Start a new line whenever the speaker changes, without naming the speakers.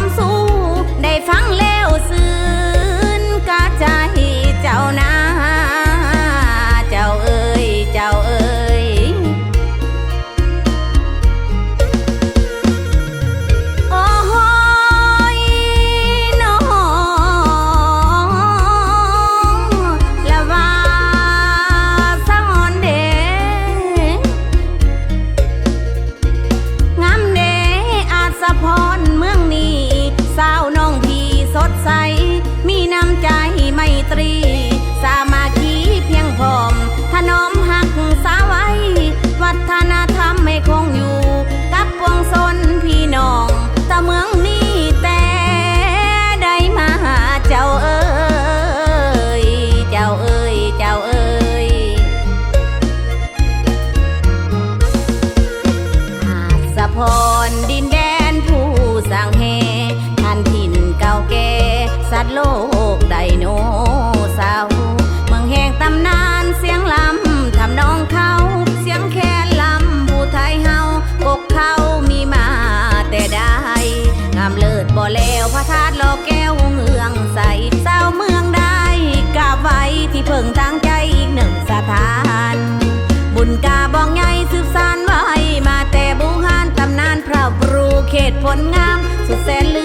มสู้ ได้ฟังเล Oh. ตผลงามสุดแสน